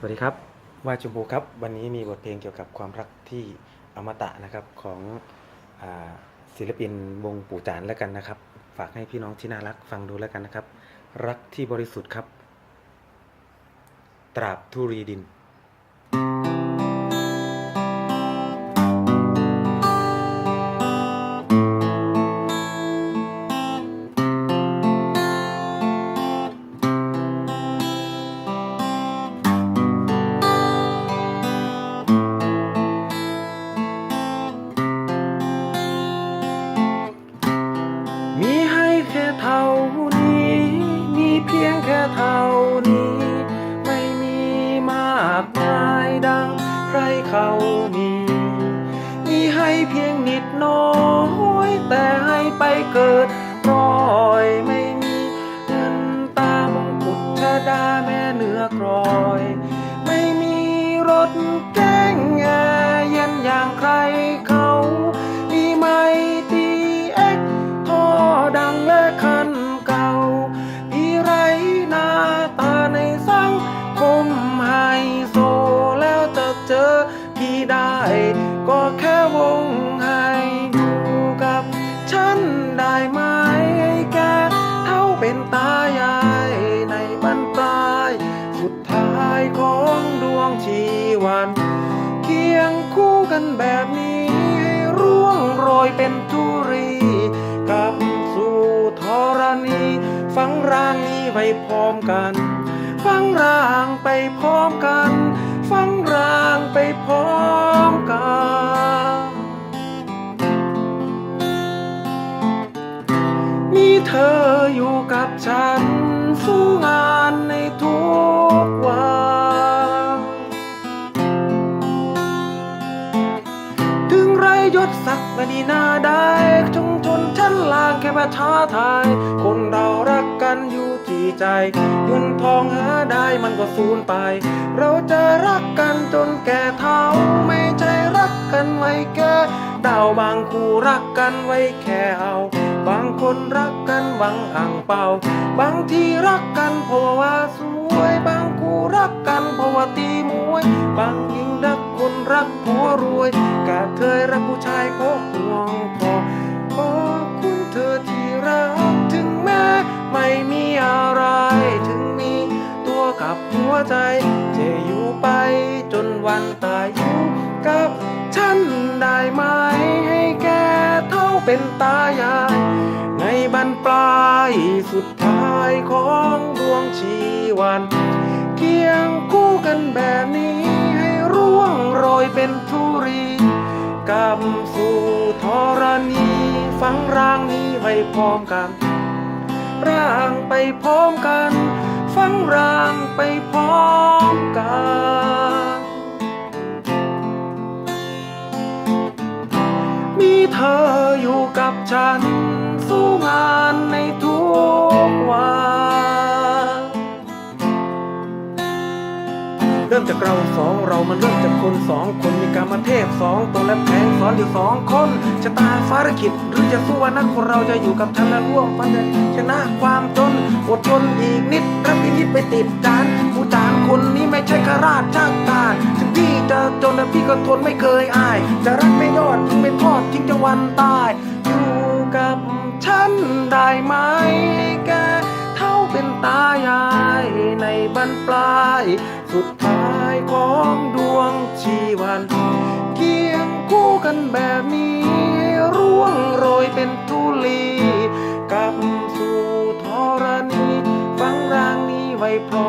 สวัสดีครับวายชมพูครับ วันนี้มีบทเพลงเกี่ยวกับความรักที่อมตะนะครับของอศิลปินวงปู่จานแล้วกันนะครับ ฝากให้พี่น้องที่น่ารักฟังดูแล้วกันนะครับ รักที่บริสุทธิ์ครับ ตราบทุรีดินมี เกิดร้อยไม่มีเงินตามงกุฎชดาแม่เหนือกรอย วันเคียงคู่กันแบบนี้ให้ร่วงโรยเป็นทุรีกับสู่ธรณีฟังร่างนี้ไว้พร้อมกัน ฟังร่างไปพร้อมกัน ฟังร่างไปพร้อมกันมีเธออยู่กับฉันสู้งานในทุกวัน ยศศักดิ์ไม่ดีหน้าได้ชุมชนชั้นล่างแค่ประชาไทย คนเรารักกันอยู่ที่ใจ เงินทองหาได้มันก็สูญไป เราจะรักกันจนแก่เฒ่าไม่ใช่รักกันไว้แก่ดาวบางคู่รักกันไว้แค่เอา บางคนรักกันหวังอ่างเป่า บางทีรักกันเพราะว่าสวย บางคู่รักกันเพราะว่าตีมวย บางหญิงรัก รักผัวรวยกาเธอรักผู้ชายเพราะห่วงพอขอบคุณเธอที่รักถึงแม้ไม่มีอะไรถึงมีตัวกับหัวใจจะอยู่ไปจนวันตายอยู่กับฉันได้ไหมให้แกเท่าเป็นตายายในบรรปลายสุดท้ายของดวงชีวัน เคียงคู่กันแบบนี้ ร่วงโรยเป็นทุรีกลับสู่ธรณีฟังร่างนี้ไว้พร้อมกัน ร่างไปพร้อมกันฟังร่างไปพร้อมกันมีเธออยู่กับฉันสู้งาน ริ่มจากเราสองเรามันเริ่มจากคนสองคนมีการมาเทพสองตัวและแผงสอนอยู่สองคนชะตาภารกิจหรือจะสู้วันนั้นคนเราจะอยู่กับฉันและร่วมฟันเดินชนะความจนอดทนอีกนิดรับพินิดไปติดจานผู้จานคนนี้ไม่ใช่ข้าราชการถึงพี่จะจนแต่พี่ก็ทนไม่เคยอาย จะรักไม่ยอดทิ้งไม่ทอดทิ้งจะวันตายอยู่กับฉันได้ไหมแกเท่าเป็นตายายในบรรปลาย สุดท้ายของดวงชีวันเคียงคู่กันแบบนี้ ร่วงโรยเป็นทุลีกับสู่ธรณีฟังร่างนี้ไว้พอ